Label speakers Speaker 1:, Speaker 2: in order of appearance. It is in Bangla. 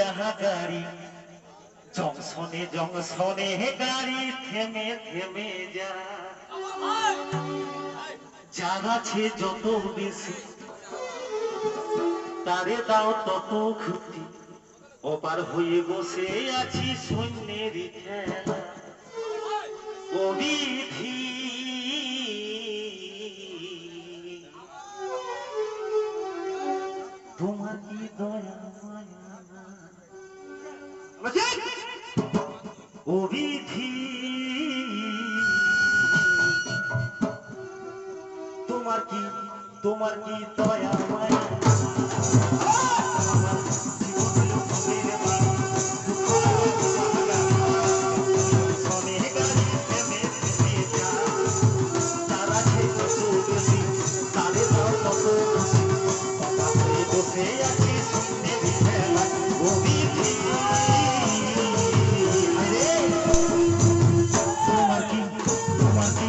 Speaker 1: জাহাজারি। জংশনে জংশনে গাড়ি থেমে থেমে যা যত বেশি, তারে দাও তত ক্ষতি অপার হয়ে বসে আছি সৈন্যের খেলা। অবিধি তোমার কি তোমার কি দয়া মায়া Yeah. তোমার কি তোমার কি